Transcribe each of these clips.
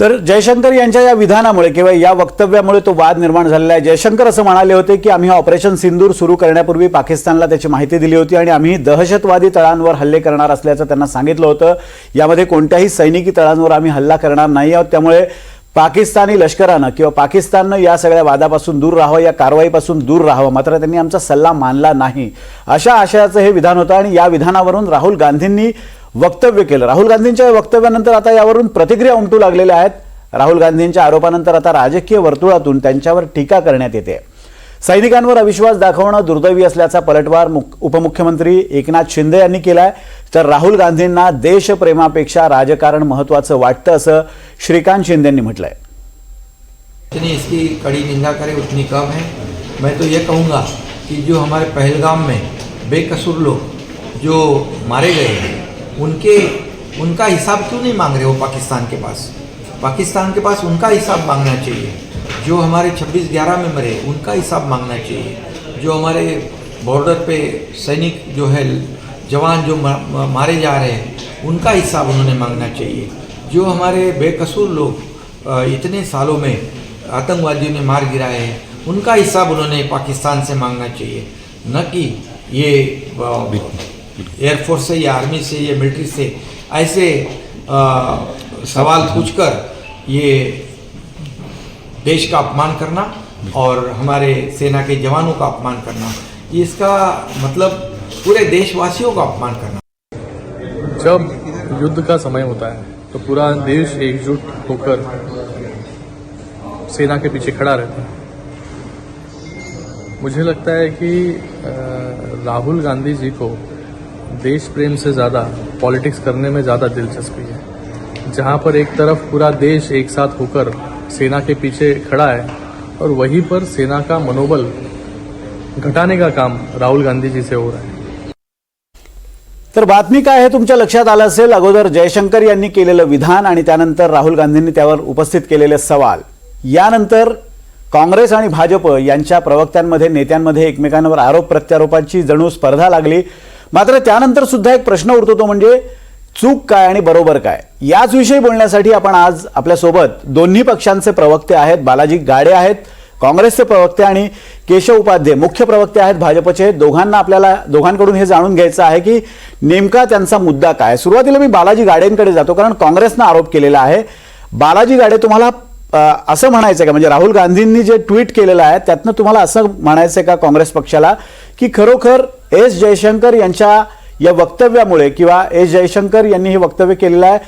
तर जयशंकर यांच्या या विधानामुळे किंवा या वक्तव्यामुळे तो वाद निर्माण झालेला आहे. जयशंकर असं म्हणाले होते की आम्ही ऑपरेशन सिंदूर सुरू करण्यापूर्वी पाकिस्तानला त्याची माहिती दिली होती आणि आम्ही दहशतवादी तळांवर हल्ले करणार असल्याचं त्यांना सांगितलं होतं. यामध्ये कोणत्याही सैनिकी तळांवर आम्ही हल्ला करणार नाही आहोत. त्यामुळे पाकिस्तानी लष्करानं किंवा पाकिस्ताननं या सगळ्या वादापासून दूर राहावं या कारवाईपासून दूर राहावं. मात्र त्यांनी आमचा सल्ला मानला नाही. अशा आशयाचं हे विधान होतं आणि या विधानावरून राहुल गांधींनी वक्तव्य केलं. राहुल गांधींच्या वक्तव्यानंतर आता यावरून प्रतिक्रिया उमटू लागलेल्या आहेत. राहुल गांधींच्या आरोपानंतर आता राजकीय वर्तुळातून त्यांच्यावर टीका करण्यात येते. सैनिकांवर अविश्वास दाखवणं दुर्दैवी असल्याचा पलटवार उपमुख्यमंत्री एकनाथ शिंदे यांनी केलाय. तर राहुल गांधींना देशप्रेमापेक्षा राजकारण महत्वाचं वाटतं असं श्रीकांत शिंदे यांनी म्हटलंय इसकी कड़ी निंदा करे उतनी कम है. मैं तो ये कहूँगा कि जो हमारे पहलगाम में बेकसूर लोग जो मारे गए हैं उनके, उनका हिसाब क्यों नहीं मांग रहे हो पाकिस्तान के पास? पाकिस्तान के पास उनका हिसाब मांगना चाहिए। जो हमारे 26 ग्यारह में मरे, उनका हिसाब मांगना चाहिए। जो हमारे बॉर्डर पे सैनिक जो है, जवान जो मारे जा रहे हैं, उनका हिसाब उन्होंने मांगना चाहिए। जो हमारे बेकसूर लोग इतने सालों में आतंकवादियों ने मार गिराए हैं, उनका हिसाब उन्होंने पाकिस्तान से मांगना चाहिए। न कि ये एयरफोर्स से या आर्मी से या मिलिट्री से ऐसे अ, सवाल पूछकर ये देश का अपमान करना और हमारे सेना के जवानों का अपमान करना इसका मतलब पूरे देशवासियों का अपमान करना। जब युद्ध का समय होता है तो पूरा देश एकजुट होकर सेना के पीछे खड़ा रहता है। मुझे लगता है कि राहुल गांधी जी को देश प्रेम से ज़्यादा पॉलिटिक्स करने में ज़्यादा दिलचस्पी है। जहाँ पर एक तरफ पूरा देश एक साथ होकर सेना के पीछे खड़ा है और वहीं पर सेना का मनोबल घटाने का काम राहुल गांधी जी से हो रहा है। तर बातमी काय हे तुमच्या लक्षात आलं असेल? अगोदर जयशंकर यांनी केलेलं विधान आणि त्यानंतर राहुल गांधींनी त्यावर उपस्थित केलेले सवाल. यानंतर काँग्रेस आणि भाजप यांच्या प्रवक्त्यांमध्ये नेत्यांमध्ये एकमेकांवर आरोप प्रत्यारोपांची जणू स्पर्धा लागली. मात्र त्यानंतर सुद्धा एक प्रश्न उरतो तो म्हणजे चूक काय आणि बरोबर काय? याच विषयी बोलण्यासाठी आपण आज आपल्यासोबत दोन्ही पक्षांचे प्रवक्ते आहेत. बालाजी गाडे आहेत काँग्रेसचे प्रवक्ते आणि केशव उपाध्ये मुख्य प्रवक्ते आहेत भाजपचे. दोघांना आपल्याला दोघांकडून हे जाणून घ्यायचं आहे की नेमका त्यांचा मुद्दा काय? सुरुवातीला मी बालाजी गाडेंकडे जातो कारण काँग्रेसनं आरोप केलेला आहे. बालाजी गाडे तुम्हाला असं म्हणायचं आहे का? म्हणजे राहुल गांधींनी जे ट्विट केलेलं आहे त्यातनं तुम्हाला असं म्हणायचं आहे का काँग्रेस पक्षाला की खरोखर एस जयशंकर यांच्या या वक्तव्यामुळे किंवा एस जयशंकर यांनी हे वक्तव्य केलेलं आहे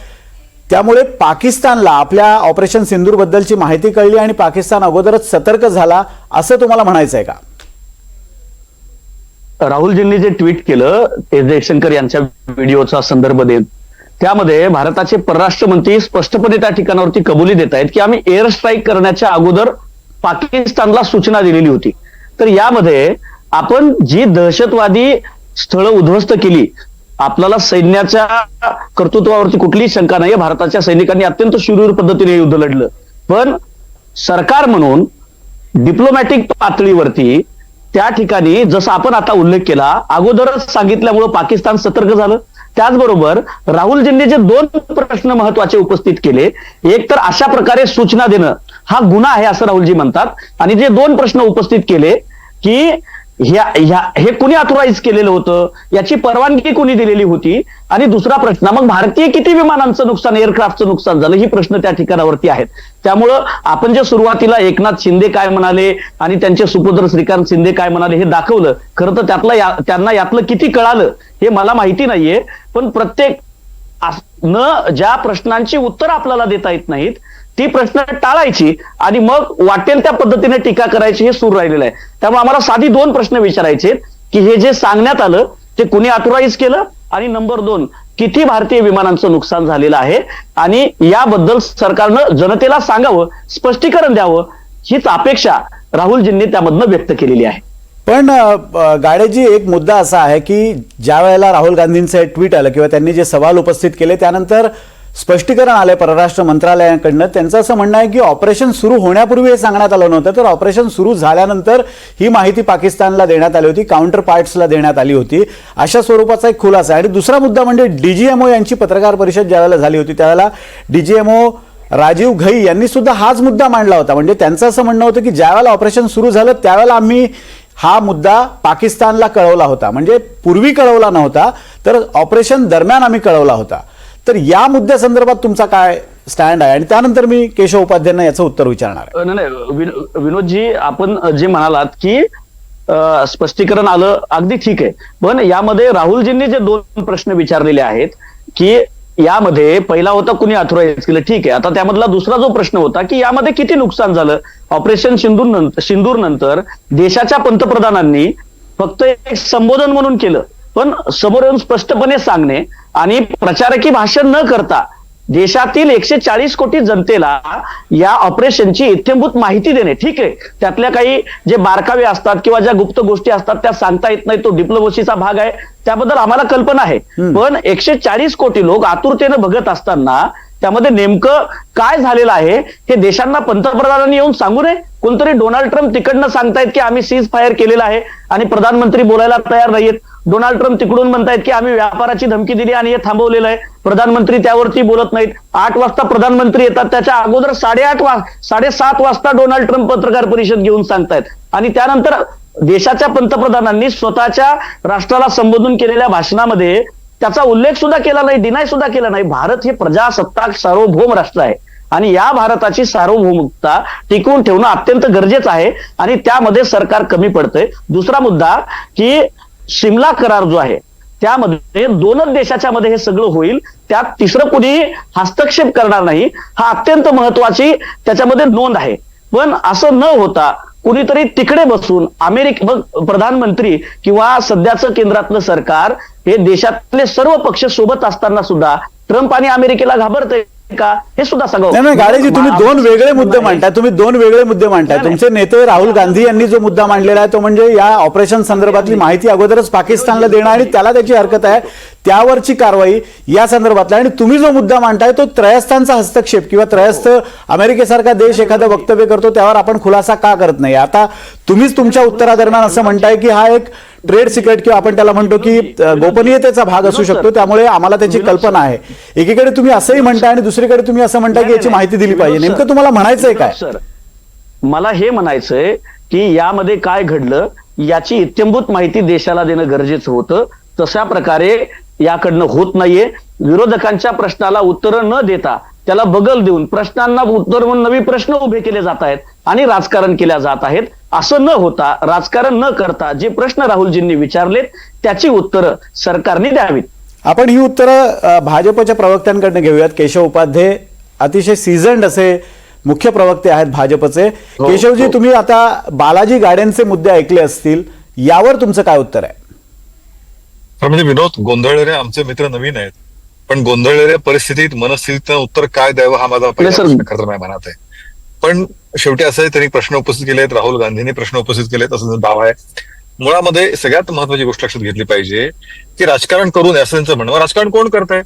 त्यामुळे पाकिस्तानला आपल्या ऑपरेशन सिंदूर बद्दलची माहिती कळली आणि पाकिस्तान अगोदरच सतर्क झाला असं तुम्हाला म्हणायचं आहे का राहुलजींनी जे ट्विट केलं ते जयशंकर यांच्या व्हिडिओचा संदर्भ देत त्यामध्ये भारताचे परराष्ट्र मंत्री स्पष्टपणे त्या ठिकाणावरती कबुली देत आहेत की आम्ही एअर स्ट्राईक करण्याच्या अगोदर पाकिस्तानला सूचना दिलेली होती. तर यामध्ये आपण जी दहशतवादी स्थळं उद्ध्वस्त केली आपल्याला सैन्याच्या कर्तृत्वावरती कुठलीही शंका नाही भारताच्या सैनिकांनी अत्यंत शूरवीर पद्धतीने युद्ध लढलं. पण सरकार म्हणून डिप्लोमॅटिक पातळीवरती त्या ठिकाणी जसं आपण आता उल्लेख केला अगोदरच सांगितल्यामुळं पाकिस्तान सतर्क झालं. त्याचबरोबर राहुलजींनी जे दोन प्रश्न महत्त्वाचे उपस्थित केले एक तर अशा प्रकारे सूचना देणं हा गुन्हा आहे असं राहुलजी म्हणतात. आणि जे दोन प्रश्न उपस्थित केले की ह्या ह्या हे कुणी ऑथोराईज केलेलं होतं? याची परवानगी कुणी दिलेली होती? आणि दुसरा प्रश्न मग भारतीय किती विमानांचं नुकसान एअरक्राफ्टचं नुकसान झालं? ही प्रश्न त्या ठिकाणावरती आहेत. त्यामुळं आपण जे सुरुवातीला एकनाथ शिंदे काय म्हणाले आणि त्यांचे सुपुत्र श्रीकांत शिंदे काय म्हणाले हे दाखवलं खरं तर त्यातलं या- त्यांना यातलं किती कळालं हे मला माहिती नाहीये. पण प्रत्येक अस- न ज्या प्रश्नांची उत्तर आपल्याला देता येत नाहीत ती प्रश्न टाळायची आणि मग वाटेल त्या पद्धतीने टीका करायची हे सुरू राहिलेलं आहे. त्यामुळे आम्हाला साधी दोन प्रश्न विचारायचे की हे जे सांगण्यात आलं ते कुणी ऑथोराईज केलं? आणि नंबर दोन किती भारतीय विमानांचं नुकसान झालेलं आहे? आणि याबद्दल सरकारनं जनतेला सांगावं स्पष्टीकरण द्यावं हीच अपेक्षा राहुलजींनी त्यामधनं व्यक्त केलेली आहे. पण गाडेजी एक मुद्दा असा आहे की ज्या वेळेला राहुल गांधींचं ट्विट आलं किंवा त्यांनी जे सवाल उपस्थित केले त्यानंतर स्पष्टीकरण आलंय परराष्ट्र मंत्रालयाकडनं. त्यांचं असं म्हणणं आहे की ऑपरेशन सुरू होण्यापूर्वी हे सांगण्यात आलं नव्हतं. तर ऑपरेशन सुरू झाल्यानंतर ही माहिती पाकिस्तानला देण्यात आली होती काउंटर पार्ट्सला देण्यात आली होती. अशा स्वरूपाचा एक खुलासा आहे. आणि दुसरा मुद्दा म्हणजे डीजीएमओ यांची पत्रकार परिषद ज्यावेळेला झाली होती त्यावेळेला डीजीएमओ राजीव घई यांनी सुद्धा हाच मुद्दा मांडला होता. म्हणजे त्यांचं असं म्हणणं होतं की ज्यावेळेला ऑपरेशन सुरू झालं त्यावेळेला आम्ही हा मुद्दा पाकिस्तानला कळवला होता. म्हणजे पूर्वी कळवला नव्हता तर ऑपरेशन दरम्यान आम्ही कळवला होता. तर या मुद्द्यासंदर्भात तुमचा काय स्टँड आहे? आणि त्यानंतर मी केशव उपाध्यायांना याचं उत्तर विचारणार नाही विनोदजी आपण जे म्हणालात की स्पष्टीकरण आलं अगदी ठीक आहे. पण यामध्ये राहुलजींनी जे दोन प्रश्न विचारलेले आहेत की यामध्ये पहिला होता कुणी अथोराईज केलं ठीक आहे. आता त्यामधला दुसरा जो प्रश्न होता की यामध्ये किती नुकसान झालं? ऑपरेशन सिंदूर नंतर सिंदूर नंतर देशाच्या पंतप्रधानांनी फक्त एक संबोधन म्हणून केलं. पण समोर येऊन स्पष्टपणे सांगणे आणि प्रचारकी भाषण न करता देशातील एकशे चाळीस कोटी जनतेला या ऑपरेशनची इत्यंभूत माहिती देणे. ठीक आहे. त्यातल्या काही जे बारकावे असतात किंवा ज्या गुप्त गोष्टी असतात त्या सांगता येत नाही. तो डिप्लोमसीचा भाग आहे. त्याबद्दल आम्हाला कल्पना आहे. पण एकशे चाळीस कोटी लोक आतुरतेनं बघत असताना त्यामध्ये नेमकं काय झालेलं आहे हे देशांना पंतप्रधानांनी येऊन सांगू नये? कोणतरी डोनाल्ड ट्रम्प तिकडनं सांगतायत की आम्ही सीज फायर केलेलं आहे आणि प्रधानमंत्री बोलायला तयार नाहीयेत. डोनाल्ड ट्रम्प तिकडून म्हणतायत की आम्ही व्यापाराची धमकी दिली आणि हे थांबवलेलं आहे. प्रधानमंत्री त्यावरती बोलत नाहीत. आठ वाजता प्रधानमंत्री येतात. त्याच्या अगोदर साडेआठ वा साडेसात वाजता डोनाल्ड ट्रम्प पत्रकार परिषद घेऊन सांगतायत. आणि त्यानंतर देशाच्या पंतप्रधानांनी स्वतःच्या राष्ट्राला संबोधून केलेल्या भाषणामध्ये त्याचा उल्लेख सुद्धा केला नाही डिनाय सुद्धा केला नाही. भारत हे प्रजासत्ताक सार्वभौम राष्ट्र आहे. आणि या भारताची सार्वभौमिकता टिकवून ठेवणं अत्यंत गरजेचं आहे. आणि त्यामध्ये सरकार कमी पडतंय. दुसरा मुद्दा की शिमला करार जो आहे त्यामध्ये दोनच देशाच्या मध्ये हे सगळं होईल. त्यात तिसरं कुणी हस्तक्षेप करणार नाही हा अत्यंत महत्वाची त्याच्यामध्ये नोंद आहे. पण असं न होता कुणीतरी तिकडे बसून अमेरिक प्रधानमंत्री किंवा सध्याचं केंद्रातलं सरकार हे देशातले सर्व पक्ष सोबत असताना सुद्धा ट्रम्प आणि अमेरिकेला घाबरतंय. का? हे सुद्धा नाही नाही गाडेजी तुम्ही दोन वेगळे मुद्दे मांडताय. तुम्ही दोन वेगळे मुद्दे मांडताय. तुमचे नेते राहुल गांधी यांनी जो मुद्दा मांडलेला आहे तो म्हणजे या ऑपरेशन संदर्भातली माहिती अगोदरच पाकिस्तानला देणं आणि त्याला त्याची हरकत आहे. त्यावरची कारवाई या संदर्भातला आणि तुम्ही जो मुद्दा मांडताय तो त्रयस्थांचा हस्तक्षेप किंवा त्रयस्थ अमेरिकेसारखा देश एखादं वक्तव्य करतो त्यावर आपण खुलासा का करत नाही? आता तुम्हीच तुमच्या उत्तरादरम्यान असं म्हणताय की हा एक ट्रेड सिक्रेट किंवा आपण त्याला म्हणतो की गोपनीयतेचा भाग असू शकतो. त्यामुळे आम्हाला त्याची कल्पना आहे. एकीकडे तुम्ही असंही म्हणताय आणि दुसरीकडे तुम्ही असं म्हणताय की याची माहिती दिली पाहिजे. नेमकं तुम्हाला म्हणायचंय काय? सर मला हे म्हणायचंय की यामध्ये काय घडलं याची इत्यंभूत माहिती देशाला देणं गरजेचं होतं. तशा प्रकारे याकडनं होत नाहीये. विरोधकांच्या प्रश्नाला उत्तरं न देता त्याला बगल देऊन प्रश्नांना उत्तर म्हणून नवी प्रश्न उभे केले जात आहेत आणि राजकारण केल्या जात आहेत. असं न होता राजकारण न करता जे प्रश्न राहुलजींनी विचारलेत त्याची उत्तरं सरकारने द्यावीत. आपण ही उत्तरं भाजपच्या प्रवक्त्यांकडनं घेऊयात. केशव उपाध्ये अतिशय सीझन्ड असे मुख्य प्रवक्ते आहेत भाजपचे. हो, केशवजी हो. तुम्ही आता बालाजी गाड्यांचे मुद्दे ऐकले असतील यावर तुमचं काय उत्तर आहे? म्हणजे विनोद गोंधळलेले आमचे मित्र नवीन आहेत. पण गोंधळलेल्या परिस्थितीत मनस्थितीनं उत्तर काय द्यावं हा माझा. प्रश्न खरं माझ्या मनात आहे. पण शेवटी असं त्यांनी प्रश्न उपस्थित केलेत राहुल गांधींनी प्रश्न उपस्थित केलेत असं दावा आहे. मुळामध्ये सगळ्यात महत्वाची गोष्ट लक्षात घेतली पाहिजे की राजकारण करू नये असं त्यांचं म्हणणं. राजकारण कोण करत आहे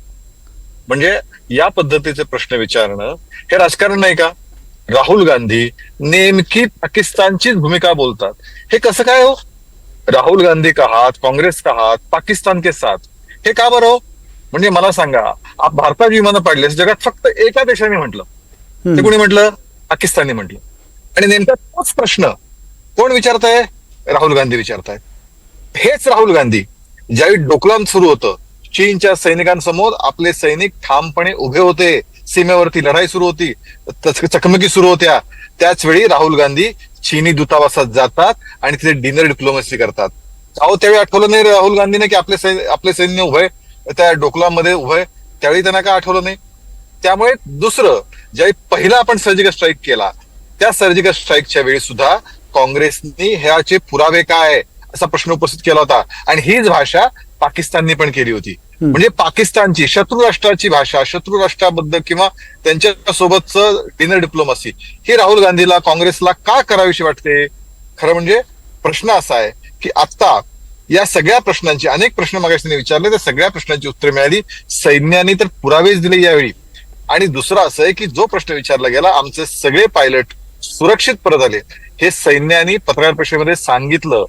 म्हणजे या पद्धतीचे प्रश्न विचारणं हे राजकारण नाही का? राहुल गांधी नेमकी पाकिस्तानचीच भूमिका बोलतात. हे कसं काय हो? राहुल गांधी का हात काँग्रेस का हात पाकिस्तान के साथ? हे का बरं हो? म्हणजे मला सांगा भारतात विमानं पाडली जगात फक्त एका देशाने म्हटलं. ते. कोणी म्हटलं? पाकिस्तानने म्हटलं. आणि नेमका तोच प्रश्न कोण विचारताय? राहुल गांधी विचारतायत. हेच राहुल गांधी ज्यावेळी डोकलाम सुरू होतं चीनच्या सैनिकांसमोर आपले सैनिक ठामपणे उभे होते सीमेवरती लढाई सुरू होती चकमकी सुरू होत्या त्याच वेळी राहुल गांधी चीनी दूतावासात जातात आणि तिथे डिनर डिप्लोमसी करतात. अहो त्यावेळी आठवलं नाही राहुल गांधीने की आपले सैन्य आपले सैन्य उभय त्या डोकलामध्ये उभय त्यावेळी त्यांना काय आठवलं नाही? त्यामुळे दुसरं ज्यावेळी पहिला आपण सर्जिकल स्ट्राईक केला त्या सर्जिकल स्ट्राईकच्या वेळी सुद्धा काँग्रेसनी ह्याचे पुरावे काय असा प्रश्न उपस्थित केला होता. आणि हीच भाषा पाकिस्ताननी पण केली होती. म्हणजे पाकिस्तानची शत्रू राष्ट्राची भाषा शत्रू राष्ट्राबद्दल किंवा त्यांच्या सोबतच डिनर डिप्लोमसी ही राहुल गांधीला काँग्रेसला का करावीशी वाटते? खरं म्हणजे प्रश्न असा आहे की आता या सगळ्या प्रश्नांची अनेक प्रश्न मागाशी विचारले त्या सगळ्या प्रश्नांची उत्तरे मिळाली. सैन्याने तर पुरावेच दिले यावेळी. आणि दुसरं असं आहे की जो प्रश्न विचारला गेला आमचे सगळे पायलट सुरक्षित परत आले. हे सैन्याने पत्रकार परिषदेमध्ये सांगितलं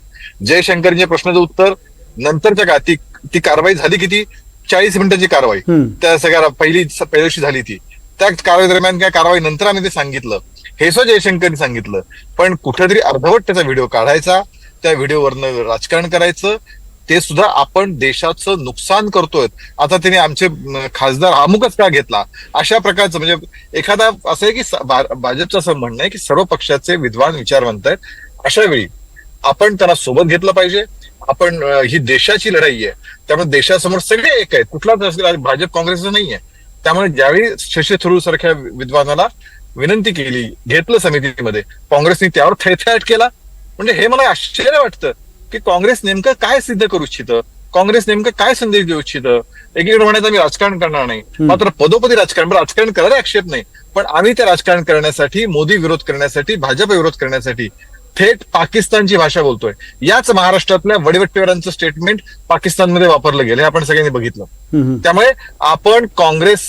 जयशंकरच्या प्रश्नाचं उत्तर नंतरच्या का ती ती कारवाई झाली किती? चाळीस मिनिटाची कारवाई. त्या सगळ्या पहिली पहिल्या दिवशी झाली ती. त्या कारवाई दरम्यान किंवा कारवाई नंतर आम्ही ते सांगितलं. हे सो जयशंकरनी सांगितलं. पण कुठेतरी अर्धवट त्याचा व्हिडिओ काढायचा त्या व्हिडिओवरनं राजकारण करायचं ते सुद्धा आपण देशाचं नुकसान करतोय. आता त्यांनी आमचे खासदार अमुकच का घेतला? अशा प्रकारचं म्हणजे एखादा असं आहे की भाजपचं असं म्हणणं आहे की सर्व पक्षाचे विद्वान विचारवंत आहेत. अशा वेळी आपण त्यांना सोबत घेतलं पाहिजे. आपण ही देशाची लढाई आहे. त्यामुळे देशासमोर सगळे एक आहेत. कुठलाच भाजप काँग्रेसचं नाहीये. त्यामुळे ज्यावेळी शशी थरूर सारख्या विद्वानाला विनंती केली घेतलं समितीमध्ये काँग्रेसने त्यावर थैथयाट केला. म्हणजे हे मला आश्चर्य वाटतं. की काँग्रेस नेमकं काय सिद्ध करू इच्छितं? काँग्रेस नेमकं काय संदेश देऊ इच्छितं? एकीकडे म्हणायचं आम्ही राजकारण करणार नाही. मात्र पदोपदी राजकारण राजकारण करायला आक्षेप नाही. पण आम्ही ते राजकारण करण्यासाठी मोदी विरोध करण्यासाठी भाजप विरोध करण्यासाठी थेट पाकिस्तानची भाषा बोलतोय. याच महाराष्ट्रातल्या वडीवट्टीवारांचं स्टेटमेंट पाकिस्तानमध्ये वापरलं गेलं. हे आपण सगळ्यांनी बघितलं. त्यामुळे आपण काँग्रेस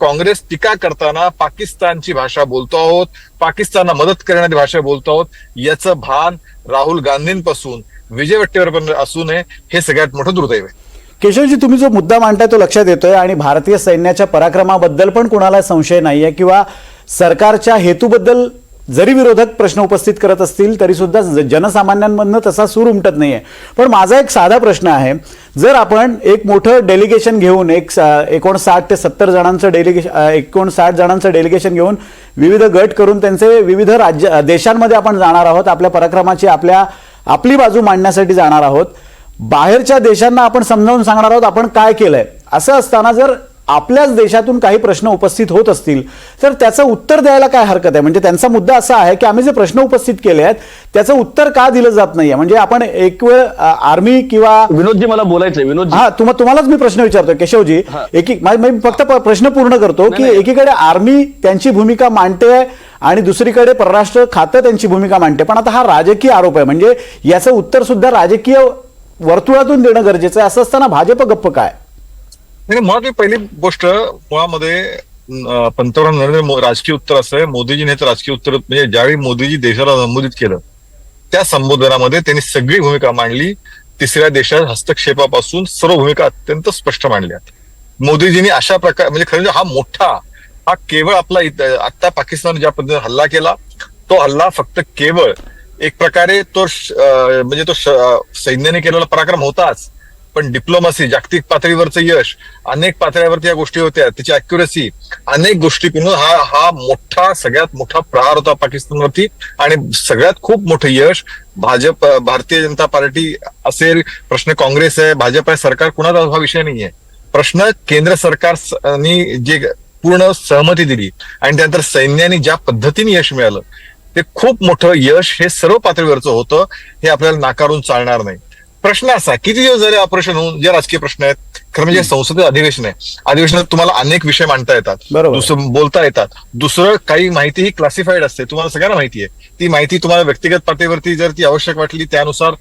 काँग्रेस टीका करताना पाकिस्तानची भाषा बोलतो आहोत पाकिस्तानला मदत करण्याची भाषा बोलतो आहोत याचं भान राहुल गांधींपासून विजय वट्टेवरपर्यंत असू नये हे सगळ्यात मोठं दुर्दैव आहे. केशवजी तुम्ही जो मुद्दा मांडताय तो लक्षात येतोय आणि भारतीय सैन्याच्या पराक्रमाबद्दल पण कुणाला संशय नाहीये किंवा सरकारच्या हेतूबद्दल जरी विरोधक प्रश्न उपस्थित करत असतील तरी सुद्धा जनसामान्यांमधनं तसा सूर उमटत नाही आहे पण माझा एक साधा प्रश्न आहे. जर आपण एक मोठं डेलिगेशन घेऊन एक एकोणसाठ ते सत्तर जणांचं डेलिगेशन एकोणसाठ जणांचं डेलिगेशन घेऊन विविध गट करून त्यांचे विविध राज्य देशांमध्ये आपण जाणार आहोत आपल्या पराक्रमाची आपल्या आपली बाजू मांडण्यासाठी जाणार आहोत. बाहेरच्या देशांना आपण समजावून सांगणार आहोत आपण काय केलंय. असं असताना जर आपल्याच देशातून काही प्रश्न उपस्थित होत असतील तर त्याचं उत्तर द्यायला काय हरकत आहे? म्हणजे त्यांचा मुद्दा असा आहे की आम्ही जे प्रश्न उपस्थित केले आहेत त्याचं उत्तर का दिलं जात नाहीये? म्हणजे आपण एक वेळ आर्मी किंवा विनोदजी मला बोलायचंय. विनोदजी हा तुम्हा तुम्हालाच मी प्रश्न विचारतो केशवजी. एकी मा- फक्त प्रश्न पूर्ण करतो की एकीकडे आर्मी त्यांची भूमिका मांडते आणि दुसरीकडे परराष्ट्र खातं त्यांची भूमिका मांडते. पण आता हा राजकीय आरोप आहे. म्हणजे याचं उत्तर सुद्धा राजकीय वर्तुळातून देणं गरजेचं आहे. असं असताना भाजप गप्प काय? नाही मुळात पहिली गोष्ट मुळामध्ये पंतप्रधान नरेंद्र राजकीय उत्तर असं आहे मोदीजीने तर राजकीय उत्तर म्हणजे ज्यावेळी मोदीजी देशाला संबोधित केलं त्या संबोधनामध्ये त्यांनी सगळी भूमिका मांडली तिसऱ्या देशात हस्तक्षेपापासून सर्व भूमिका अत्यंत स्पष्ट मांडल्या मोदीजींनी अशा प्रकार म्हणजे खरं म्हणजे हा मोठा हा केवळ आपला आता पाकिस्तान ज्या पद्धतीने हल्ला केला तो हल्ला फक्त केवळ एक प्रकारे तो श- म्हणजे तो सैन्याने केलेला पराक्रम होताच. पण डिप्लोमसी जागतिक पातळीवरचं यश अनेक पातळ्यावरती या गोष्टी होत्या त्याची अॅक्युरेसी अनेक गोष्टी हा हा मोठा सगळ्यात मोठा प्रहार होता पाकिस्तानवरती आणि सगळ्यात खूप मोठं यश भाजप भारतीय जनता पार्टी असेल प्रश्न काँग्रेस आहे भाजप आहे सरकार कुणाचा हा विषय नाहीये. प्रश्न केंद्र सरकारनी जे पूर्ण सहमती दिली आणि त्यानंतर सैन्याने ज्या पद्धतीने यश मिळालं ते खूप मोठं यश हे सर्व पातळीवरचं होतं हे आपल्याला नाकारून चालणार नाही. प्रश्न असा किती दिवस झाले ऑपरेशन होऊन? जे राजकीय प्रश्न आहेत. खरं म्हणजे संसदेत अधिवेशन आहे. अधिवेशनात तुम्हाला अनेक विषय मांडता येतात. दुसरं बोलता येतात. दुसरं काही माहिती ही क्लासिफाईड असते. तुम्हाला सगळ्यांना माहिती आहे. ती माहिती तुम्हाला व्यक्तिगत पातळीवरती जर ती आवश्यक वाटली त्यानुसार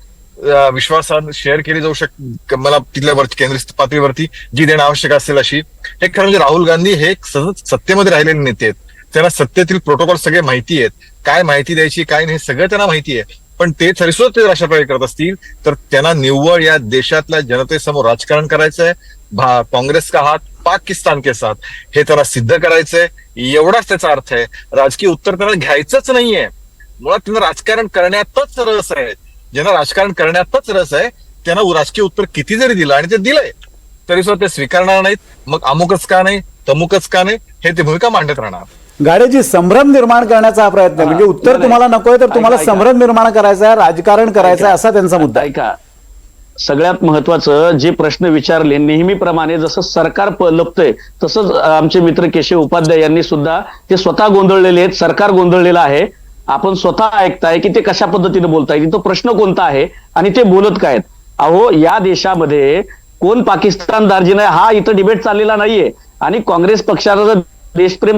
विश्वासात शेअर केली जाऊ शक मला तिथल्या वरती केंद्र पातळीवरती जी देणं आवश्यक असेल अशी. हे खरं म्हणजे राहुल गांधी हे सतत सत्तेमध्ये राहिलेले नेते आहेत. त्यांना सत्तेतील प्रोटोकॉल सगळे माहिती आहेत. काय माहिती द्यायची काय नाही हे सगळं त्यांना माहिती आहे. पण ते तरी सुद्धा ते राष्ट्रप्रवेश करत असतील तर त्यांना निव्वळ या देशातल्या जनतेसमोर राजकारण करायचं आहे भा- काँग्रेस का हात पाकिस्तान के साथ हे त्यांना सिद्ध करायचंय. एवढाच त्याचा अर्थ आहे. राजकीय उत्तर त्यांना घ्यायचंच नाहीये. मुळात त्यांना राजकारण करण्यातच रस आहे. ज्यांना राजकारण करण्यातच रस आहे त्यांना राजकीय उत्तर किती जरी दिलं आणि ते दिलंय तरी सुद्धा ते स्वीकारणार नाहीत. मग अमुकच का नाही तमुकच का नाही हे ते भूमिका मांडत राहणार. गाड्याची संभ्रम निर्माण करण्याचा हा प्रयत्न म्हणजे उत्तर तुम्हाला नकोय तर तुम्हाला. संभ्रम निर्माण करायचा आहे राजकारण करायचं आहे असा त्यांचा मुद्दा आहे. ऐका. सगळ्यात महत्वाचं जे प्रश्न विचारले नेहमीप्रमाणे जसं सरकार लपतंय तसंच आमचे मित्र केशव उपाध्याय यांनी सुद्धा ते स्वतः गोंधळलेले आहेत सरकार गोंधळलेलं आहे. आपण स्वतः ऐकताय की ते कशा पद्धतीने बोलताय? तिथं प्रश्न कोणता आहे आणि ते बोलत काय? अहो या देशामध्ये कोण पाकिस्तान दार्जिन हा इथं डिबेट चाललेला नाहीये. आणि काँग्रेस पक्षाला जर देशप्रेम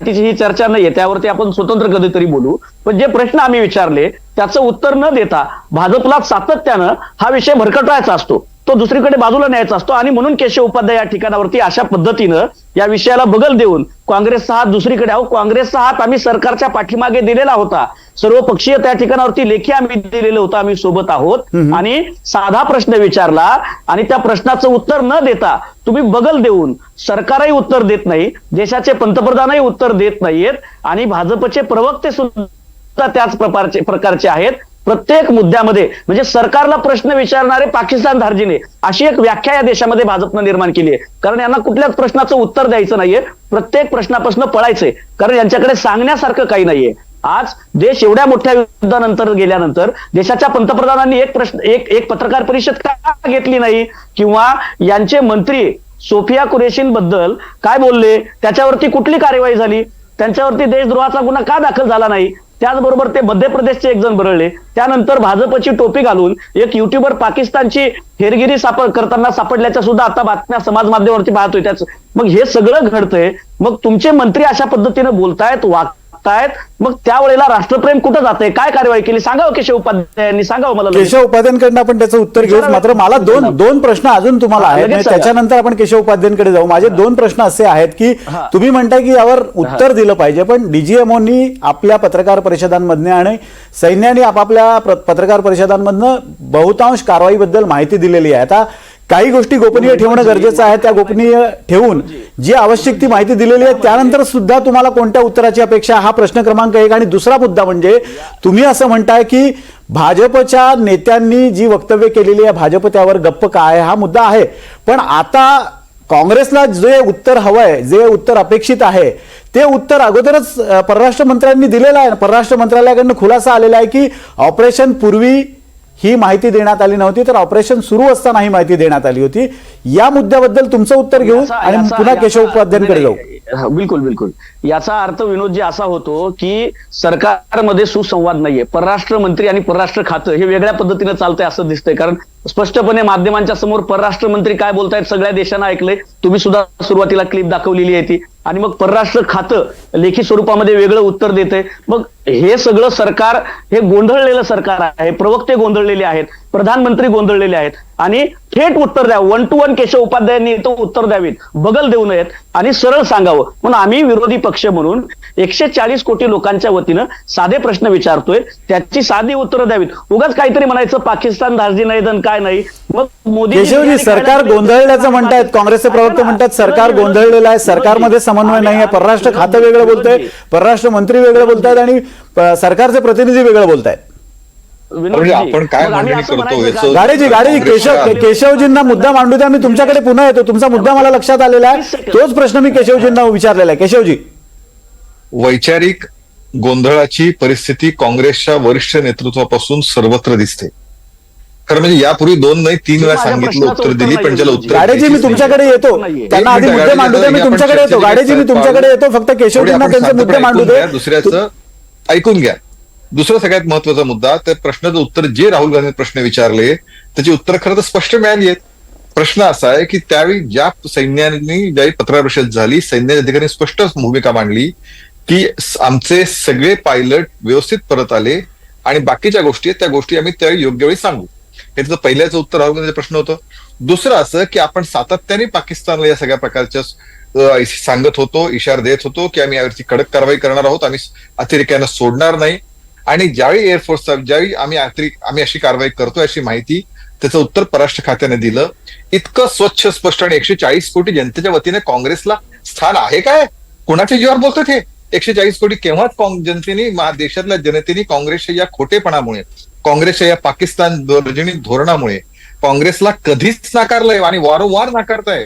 सांगण्यासाठीची ही चर्चा नाहीये त्यावरती आपण स्वतंत्र कधीतरी बोलू. पण जे प्रश्न आम्ही विचारले त्याचं उत्तर न देता भाजपला सातत्यानं हा विषय भरकटवायचा असतो. तो दुसरीकडे बाजूला न्यायचा असतो आणि म्हणून केशव उपाध्याय या ठिकाणावरती अशा पद्धतीनं या विषयाला बगल देऊन काँग्रेसचा हात दुसरीकडे आहो. काँग्रेसचा हात आम्ही सरकारच्या पाठीमागे दिलेला होता. सर्व पक्षीय त्या ठिकाणावरती लेखी आम्ही दिलेलं होतं आम्ही सोबत आहोत. आणि साधा प्रश्न विचारला आणि त्या प्रश्नाचं उत्तर न देता तुम्ही बगल देऊन सरकारही उत्तर देत नाही देशाचे पंतप्रधानही उत्तर देत नाहीयेत आणि भाजपचे प्रवक्ते सुद्धा त्याच प्रकारचे प्रकारचे आहेत. प्रत्येक मुद्द्यामध्ये म्हणजे सरकारला प्रश्न विचारणारे पाकिस्तान धार्जिने अशी एक व्याख्या या देशामध्ये भाजपनं निर्माण केली आहे. कारण यांना कुठल्याच प्रश्नाचं उत्तर द्यायचं नाहीये. प्रत्येक प्रश्नापासून पळायचंय. कारण यांच्याकडे सांगण्यासारखं काही नाहीये. आज देश एवढ्या मोठ्या युद्धानंतर गेल्यानंतर देशाच्या पंतप्रधानांनी एक प्रश्न एक एक पत्रकार परिषद का घेतली नाही? किंवा यांचे मंत्री सोफिया कुरेशीन बद्दल काय बोलले? त्याच्यावरती कुठली कार्यवाही झाली? त्यांच्यावरती देशद्रोहाचा गुन्हा का दाखल झाला नाही? त्याचबरोबर ते मध्य प्रदेशचे एक जण बरळले. त्यानंतर भाजपची टोपी घालून एक युट्यूबर पाकिस्तानची हेरगिरी सापड करताना सापडल्याच्या सुद्धा आता बातम्या समाज माध्यमावरती पाहतोय. त्याच मग हे सगळं घडतंय. मग तुमचे मंत्री अशा पद्धतीने बोलतायत वागतायत मग त्यावेळेला राष्ट्रप्रेम कुठं जातंय? काय कार्यवाही केली? सांगावं केशव उपाध्यायांनी सांगावं मला लगेच. केशव उपाध्यांकडनं आपण त्याचं उत्तर घेऊ. मात्र मला दोन दोन प्रश्न अजून तुम्हाला आहेत. म्हणजे. त्याच्यानंतर आपण केशव उपाध्यांकडे जाऊ. माझे दोन प्रश्न असे आहेत की हा. तुम्ही म्हणताय की यावर उत्तर दिलं पाहिजे पण डीजीएमओनी आपल्या पत्रकार परिषदांमधनं आणि सैन्याने आपापल्या पत्रकार परिषदांमधनं बहुतांश कारवाईबद्दल माहिती दिलेली आहे. आता काही गोष्टी गोपनीय ठेवणं गरजेचं आहे त्या गोपनीय ठेवून जी. आवश्यक ती माहिती दिलेली आहे त्यानंतर सुद्धा तुम्हाला कोणत्या उत्तराची अपेक्षा हा प्रश्न क्रमांक एक. आणि दुसरा मुद्दा म्हणजे तुम्ही असं म्हणताय की भाजपच्या नेत्यांनी जी वक्तव्य केलेली आहे भाजप त्यावर गप्प काय हा मुद्दा आहे. पण आता काँग्रेसला जे उत्तर हवंय जे उत्तर अपेक्षित आहे ते उत्तर अगोदरच परराष्ट्र मंत्र्यांनी दिलेलं आहे. परराष्ट्र मंत्रालयाकडनं खुलासा आलेला आहे की ऑपरेशन पूर्वी ही माहिती देण्यात आली नव्हती तर ऑपरेशन सुरू असताना ही माहिती देण्यात आली होती. या मुद्द्याबद्दल तुमचं उत्तर घेऊ आणि पुन्हा केशव उपाध्यांकडे जाऊ. बिलकुल बिलकुल. याचा अर्थ विनोदजी असा होतो की सरकारमध्ये सुसंवाद नाहीये. परराष्ट्र मंत्री आणि परराष्ट्र खातं हे वेगळ्या पद्धतीने चालतंय असं दिसतंय. कारण स्पष्टपणे माध्यमांच्या समोर परराष्ट्र मंत्री काय बोलतायत सगळ्या देशांना ऐकलंय. तुम्ही सुद्धा सुरुवातीला क्लिप दाखवलेली आहे ती. आणि मग परराष्ट्र खातं लेखी स्वरूपामध्ये वेगळं उत्तर देते मग हे सगळं सरकार हे गोंधळलेलं सरकार आहे. प्रवक्ते गोंधळलेले आहेत. प्रधानमंत्री गोंधळलेले आहेत. आणि थेट उत्तर द्या. वन टू वन केशव उपाध्यायांनी तो उत्तर द्यावीत. बगल देऊ नयेत आणि सरळ सांगावं. म्हणून आम्ही विरोधी पक्ष म्हणून एकशे चाळीस कोटी लोकांच्या वतीनं साधे प्रश्न विचारतोय. त्याची साधी उत्तरं द्यावीत. उगाच काहीतरी म्हणायचं पाकिस्तान धार्जी नाही दन काय नाही. मग मोदी सरकार गोंधळल्याचं म्हणतायत. काँग्रेसचे प्रवक्ते म्हणतात सरकार गोंधळलेलं आहे. सरकारमध्ये समन्वय नाही आहे. परराष्ट्र खातं वेगळं बोलतंय. परराष्ट्र मंत्री वेगळं बोलतायत आणि सरकारचे प्रतिनिधी वेगळं बोलतायत. आपण काय मांडणी करतो का? गाडेजी गाडेजी केशव केशवजींना मुद्दा मांडू द्या मी तुमच्याकडे पुन्हा येतो. तुमचा मुद्दा मला लक्षात आलेला आहे. तोच प्रश्न मी केशवजींना विचारलेला आहे. केशवजी. वैचारिक गोंधळाची परिस्थिती काँग्रेसच्या वरिष्ठ नेतृत्वापासून सर्वत्र दिसते. खरं म्हणजे यापूर्वी दोन नाही तीन वेळा सांगितलं उत्तर दिली पण ज्याला. उत्तर गाडेजी मी तुमच्याकडे. येतो. त्यांना आधी मुद्दे मांडू द्या मी तुमच्याकडे येतो. गाडेजी मी तुमच्याकडे येतो. फक्त केशवजींना त्यांचे मुद्दे मांडू दे. दुसऱ्याचं ऐकून घ्या. दुसरं सगळ्यात महत्त्वाचा मुद्दा त्या प्रश्नाचं उत्तर जे राहुल गांधी प्रश्न विचारले त्याची उत्तर खरं तर स्पष्ट मिळाली आहेत. प्रश्न असा आहे की त्यावेळी ज्या सैन्यानी ज्यावेळी पत्रकार परिषद झाली सैन्य अधिकाऱ्यांनी स्पष्ट भूमिका मांडली की आमचे सगळे पायलट व्यवस्थित परत आले आणि बाकीच्या गोष्टी आहेत त्या गोष्टी आम्ही त्यावेळी योग्य वेळी सांगू. हे त्याचं पहिल्याचं उत्तर राहुल गांधीचं प्रश्न होतं. दुसरं असं की आपण सातत्याने पाकिस्तानला या सगळ्या प्रकारच्या सांगत होतो इशारा देत होतो की आम्ही यावरची कडक कारवाई करणार आहोत आम्ही अतिरेक्यानं सोडणार नाही. आणि ज्यावेळी एअरफोर्सचा ज्यावेळी आम्ही आम्ही अशी कारवाई करतोय अशी माहिती त्याचं उत्तर परराष्ट्र खात्याने दिलं. इतकं स्वच्छ स्पष्ट आणि एकशे चाळीस कोटी जनतेच्या वतीने काँग्रेसला स्थान आहे काय? कोणाच्या जीवावर बोलतात हे एकशे चाळीस कोटी केव्हाच जनतेने देशातल्या जनतेने काँग्रेसच्या या खोटेपणामुळे काँग्रेसच्या या पाकिस्तान दर्जनी धोरणामुळे काँग्रेसला कधीच नाकारलंय आणि वारंवार नाकारताय.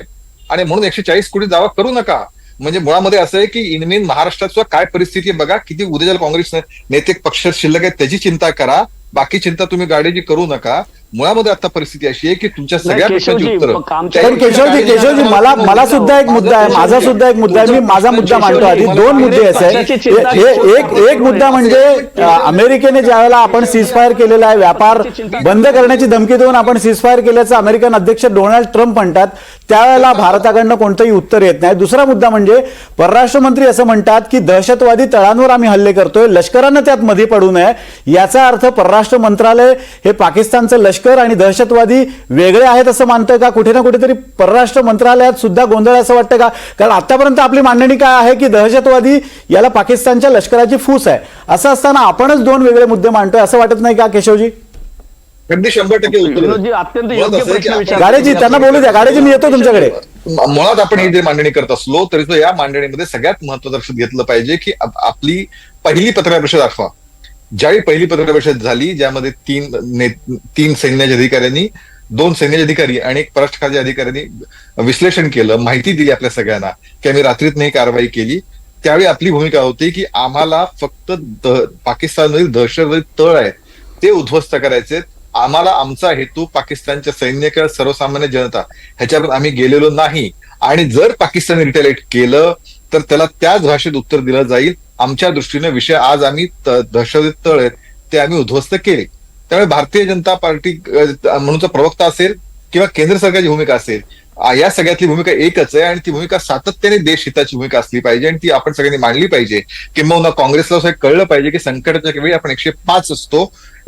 आणि म्हणून एकशे चाळीस कोटी दावा करू नका. म्हणजे मुळामध्ये असं आहे की इंडियन महाराष्ट्रात सुद्धा काय परिस्थिती आहे बघा किती उद्या काँग्रेस नेते पक्ष शिल्लक आहे त्याची चिंता करा. बाकी चिंता तुम्ही गाडीची करू नका. मुळामध्ये आता परिस्थिती अशी आहे की तुमच्या सगळ्या प्रश्नांची उत्तरं. केशवजी केशवजी मला मला सुद्धा एक मुद्दा आहे माझा सुद्धा एक मुद्दा आहे. मी माझा मुद्दा मांडतो आधी दोन मुद्दे असे. आहेत एक एक मुद्दा म्हणजे अमेरिकेने ज्या वेळेला आपण सीजफायर केलेला आहे व्यापार बंद करण्याची धमकी देऊन आपण सीजफायर केल्याचं अमेरिकन अध्यक्ष डोनाल्ड ट्रम्प म्हणतात त्यावेळेला भारताकडनं कोणतंही उत्तर येत नाही. दुसरा मुद्दा म्हणजे परराष्ट्र मंत्री असं म्हणतात की दहशतवादी तळांवर आम्ही हल्ले करतोय लष्करानं त्यात मध्ये पडू नये. याचा अर्थ परराष्ट्र मंत्रालय हे पाकिस्तानचं लष्कर लष्कर आणि दहशतवादी वेगळे आहेत असं मानतं का? कुठे ना कुठेतरी परराष्ट्र मंत्रालयात सुद्धा गोंधळ आहे असं वाटतं का? कारण आतापर्यंत आपली मांडणी काय आहे की दहशतवादी याला पाकिस्तानच्या लष्कराची फूस आहे. असं असताना आपणच दोन वेगळे मुद्दे मांडतोय. असं वाटत नाही का केशवजी? अगदी शंभर टक्के उत्तर. गाडेजी त्यांना बोलू द्या. गाडेजी मी येतो तुमच्याकडे. मुळात आपण ही जे मांडणी करत असलो तरी तो या मांडणीमध्ये सगळ्यात महत्वाचं लक्षात घेतलं पाहिजे की आप- आपली पहिली पत्रकार परिषद आठवा ज्यावेळी पहिली पत्रकार परिषद झाली ज्यामध्ये तीन ने तीन सैन्याच्या अधिकाऱ्यांनी दोन सैन्याचे अधिकारी आणि एक परराष्ट्र अधिकाऱ्यांनी विश्लेषण केलं माहिती दिली आपल्या सगळ्यांना की आम्ही रात्रीत ही कारवाई केली. त्यावेळी आपली भूमिका होती की आम्हाला फक्त द- पाकिस्तानमधील दहशतवादी तळ आहेत ते उद्ध्वस्त करायचे आम्हाला आमचा हेतू पाकिस्तानच्या सैन्य किंवा सर्वसामान्य जनता ह्याच्यावर आम्ही गेलेलो नाही. आणि जर पाकिस्तान रिटेलेट केलं तर त्याला त्याच भाषेत उत्तर दिलं जाईल. आमच्या दृष्टीने विषय आज आम्ही दहशत दहशतवादी तळ आहेत ते आम्ही उद्ध्वस्त केले. त्यामुळे भारतीय जनता पार्टी म्हणून म्हणूनचा प्रवक्ता असेल किंवा केंद्र सरकारची भूमिका असेल या सगळ्यातली भूमिका एकच आहे आणि ती भूमिका सातत्याने देश हिताची भूमिका असली पाहिजे आणि ती आपण सगळ्यांनी मांडली पाहिजे. किंवा काँग्रेसला असं कळलं पाहिजे की संकटाच्या वेळी आपण एकशे पाच असतो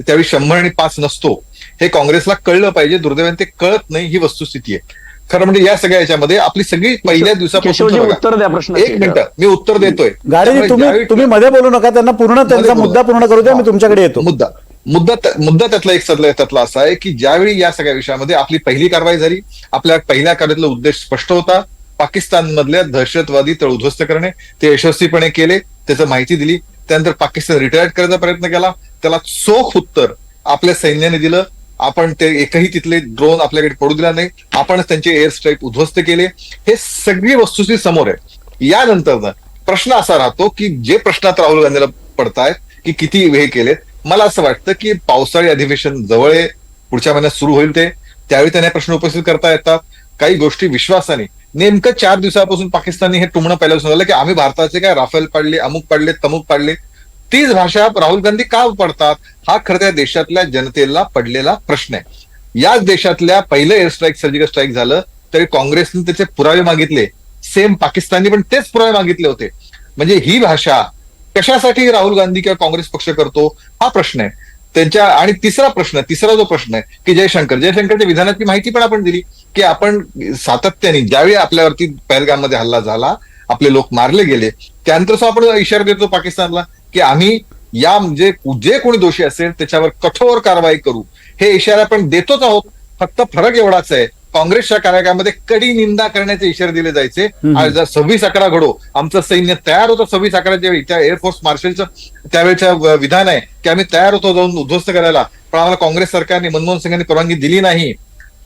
त्यावेळी शंभर आणि पाच नसतो. हे काँग्रेसला कळलं पाहिजे दुर्दैवाने ते कळत नाही ही वस्तुस्थिती आहे. खरं म्हणजे या सगळ्या याच्यामध्ये आपली सगळी पहिल्या दिवसापासून. उत्तर द्या प्रश्न एक मिनिट मी उत्तर देतोय तुम्ही तुम्ही मध्ये बोलू नका त्यांना पूर्ण त्यांचा. मुद्दा पूर्ण करू द्या मी. तुमच्याकडे येतो मुद्दा मुद्दा मुद्दा त्यातला एक सदला त्यातला असा आहे की ज्यावेळी या सगळ्या विषयामध्ये आपली पहिली कारवाई झाली आपल्या पहिल्या कार्यातला उद्देश स्पष्ट होता पाकिस्तान मधल्या दहशतवादी तळ उद्ध्वस्त करणे ते यशस्वीपणे केले त्याचं माहिती दिली त्यानंतर पाकिस्तान रिटायर्ड करायचा प्रयत्न केला त्याला चोख उत्तर आपल्या सैन्याने दिलं आपण ते एकही तिथले ड्रोन आपल्याकडे पडू दिला नाही. आपणच त्यांचे एअर स्ट्राईक उद्ध्वस्त केले. हे सगळी वस्तुस्थिती समोर आहे. यानंतर प्रश्न असा राहतो की जे प्रश्नात राहुल गांधीला पडतायत की किती हे केलेत मला असं वाटतं की पावसाळी अधिवेशन जवळ आहे पुढच्या महिन्यात सुरू होईल ते. त्यावेळी त्यांना प्रश्न उपस्थित करता येतात. काही गोष्टी विश्वासाने. नेमकं चार दिवसापासून पाकिस्तानने हे टुमणं पहिल्यापासून झालं की आम्ही भारताचे काय? राफेल पाडले अमुक पाडले तमुक पाडले. तीच भाषा राहुल गांधी का पडतात हा खरं त्या देशातल्या जनतेला पडलेला प्रश्न आहे. याच देशातल्या पहिलं एअर स्ट्राईक सर्जिकल स्ट्राईक झालं तरी काँग्रेसने त्याचे पुरावे मागितले. सेम पाकिस्तानने पण तेच पुरावे मागितले होते. म्हणजे ही भाषा कशासाठी राहुल गांधी किंवा काँग्रेस पक्ष करतो हा प्रश्न आहे. त्यांच्या आणि तिसरा प्रश्न तिसरा जो प्रश्न आहे की जयशंकर. जयशंकरच्या विधानाची माहिती पण आपण दिली की आपण सातत्याने ज्यावेळी आपल्यावरती पहलगाममध्ये हल्ला झाला आपले लोक मारले गेले त्यानंतर आपण इशारा देतो पाकिस्तानला की आम्ही या जे जे कोणी दोषी असेल त्याच्यावर कठोर कारवाई करू. हे इशारा आपण देतोच आहोत. फक्त फरक एवढाच आहे. काँग्रेसच्या कार्यक्रमामध्ये कडी निंदा करण्याचे इशारे दिले जायचे. आणि जर सव्वीस अकरा घडो आमचं सैन्य तयार होतं सव्वीस अकराच्या वेळी. त्या एअरफोर्स मार्शलचं त्यावेळेच्या विधान आहे की आम्ही तयार होतो जाऊन उद्ध्वस्त करायला. पण आम्हाला काँग्रेस सरकारने मनमोहन सिंगांनी परवानगी दिली नाही.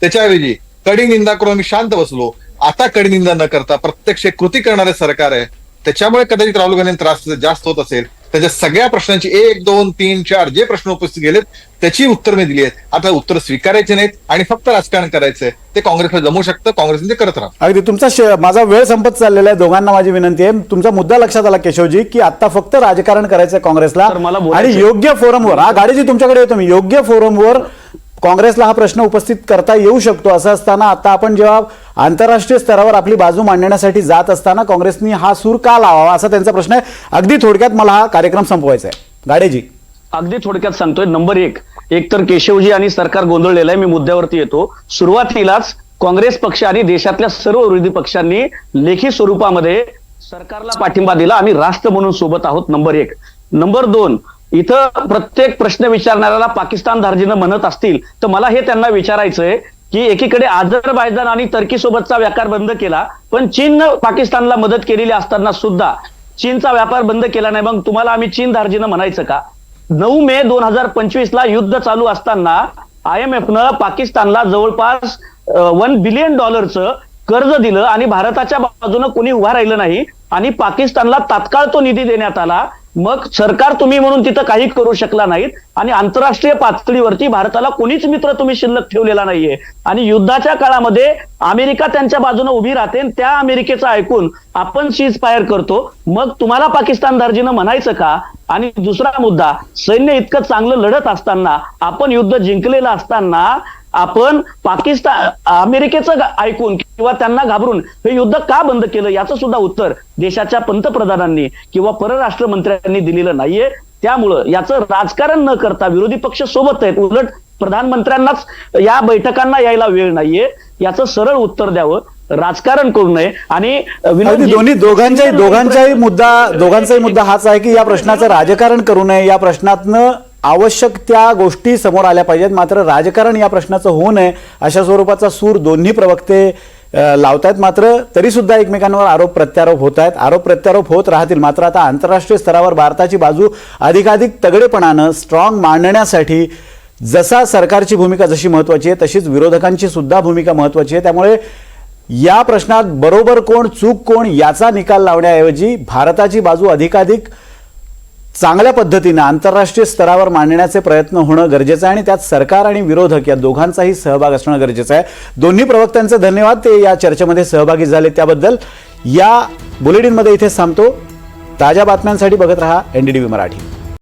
त्याच्याऐवजी कडी निंदा करून आम्ही शांत बसलो. आता कडी निंदा न करता प्रत्यक्ष कृती करणारे सरकार आहे. त्याच्यामुळे कदाचित राहुल गांधी त्रास जास्त होत असेल. त्याच्या सगळ्या प्रश्नांची एक दोन तीन चार जे प्रश्न उपस्थित गेलेत त्याची उत्तर मी दिली आहेत. आता उत्तर स्वीकारायचे नाहीत आणि फक्त राजकारण करायचंय. ते काँग्रेसला जमू शकतं काँग्रेसने ते करत राहा अगदी तुमचा माझा वेळ संपत चाललेला आहे. दोघांना माझी विनंती आहे. तुमचा मुद्दा लक्षात आला केशवजी की आता फक्त राजकारण करायचं आहे काँग्रेसला आणि. योग्य फोरमवर हा गाडीजी तुमच्याकडे येतो मी योग्य फोरमवर काँग्रेसला हा प्रश्न उपस्थित करता येऊ शकतो असं असताना आता आपण जेव्हा आंतरराष्ट्रीय स्तरावर आपली बाजू मांडण्यासाठी जात असताना काँग्रेसनी हा सूर का लावावा असा त्यांचा प्रश्न आहे. अगदी थोडक्यात मला हा कार्यक्रम संपवायचा आहे. गाडेजी. अगदी थोडक्यात सांगतोय. नंबर एक. एक तर केशवजी आणि सरकार गोंधळलेलं आहे. मी मुद्द्यावरती येतो. सुरुवातीलाच काँग्रेस पक्ष आणि देशातल्या सर्व विरोधी पक्षांनी लेखी स्वरूपामध्ये सरकारला पाठिंबा दिला आम्ही राष्ट्र म्हणून सोबत आहोत. नंबर एक. नंबर दोन. इथं प्रत्येक प्रश्न विचारणाऱ्याला पाकिस्तान धार्जीनं म्हणत असतील तर मला हे त्यांना विचारायचंय. की एकीकडे आझरबायजान आणि टर्की सोबतचा व्यापार बंद केला पण चीननं पाकिस्तानला मदत केलेली असताना सुद्धा चीनचा व्यापार बंद केला नाही. मग तुम्हाला आम्ही चीन धार्जीनं म्हणायचं का? नऊ मे दोन हजार पंचवीस ला युद्ध चालू असताना आय एम एफनं पाकिस्तानला जवळपास वन बिलियन डॉलरचं कर्ज दिलं आणि भारताच्या बाजूनं कोणी उभा राहिलं नाही आणि पाकिस्तानला तात्काळ तो निधी देण्यात आला. मग सरकार तुम्ही म्हणून तिथं काही करू शकला नाहीत आणि आंतरराष्ट्रीय पातळीवरती भारताला कोणीच मित्र तुम्ही शिल्लक ठेवलेला नाहीये. आणि युद्धाच्या काळामध्ये अमेरिका त्यांच्या बाजूने उभी राहते आणि त्या अमेरिकेचं ऐकून आपण सीज फायर करतो. मग तुम्हाला पाकिस्तान दर्जीनं म्हणायचं का? आणि दुसरा मुद्दा सैन्य इतकं चांगलं लढत असताना आपण युद्ध जिंकलेलं असताना आपण पाकिस्तान अमेरिकेचं ऐकून किंवा त्यांना घाबरून हे युद्ध का बंद केलं याचं सुद्धा उत्तर देशाच्या पंतप्रधानांनी किंवा परराष्ट्र मंत्र्यांनी दिलेलं नाहीये. त्यामुळं याचं राजकारण न करता विरोधी पक्ष सोबत आहेत. उलट प्रधानमंत्र्यांनाच या बैठकांना यायला वेळ नाहीये. याचं सरळ उत्तर द्यावं. राजकारण करू नये. आणि दोन्ही दोघांच्याही दोघांचाही मुद्दा दोघांचाही मुद्दा हाच आहे की या प्रश्नाचं राजकारण करू नये. या प्रश्नातनं आवश्यक त्या गोष्टी समोर आल्या पाहिजेत. मात्र राजकारण या प्रश्नाचं होऊ नये अशा स्वरूपाचा सूर दोन्ही प्रवक्ते अ, लावतायत. मात्र तरीसुद्धा एकमेकांवर आरोप प्रत्यारोप होत आहेत आरोप प्रत्यारोप होत राहतील. मात्र आता आंतरराष्ट्रीय स्तरावर भारताची बाजू अधिकाधिक तगडेपणानं स्ट्रॉंग मांडण्यासाठी जसा सरकारची भूमिका जशी महत्वाची आहे तशीच विरोधकांची सुद्धा भूमिका महत्वाची आहे. त्यामुळे या प्रश्नात बरोबर कोण चूक कोण याचा निकाल लावण्याऐवजी भारताची बाजू अधिकाधिक चांगल्या पद्धतीनं आंतरराष्ट्रीय स्तरावर मांडण्याचे प्रयत्न होणं गरजेचं आहे आणि त्यात सरकार आणि विरोधक या दोघांचाही सहभाग असणं गरजेचं आहे. दोन्ही प्रवक्त्यांचे धन्यवाद. ते या चर्चेमध्ये सहभागी झाले त्याबद्दल. या बुलेटिनमध्ये इथे थांबतो. ताज्या बातम्यांसाठी बघत रहा एनडीटीव्ही मराठी.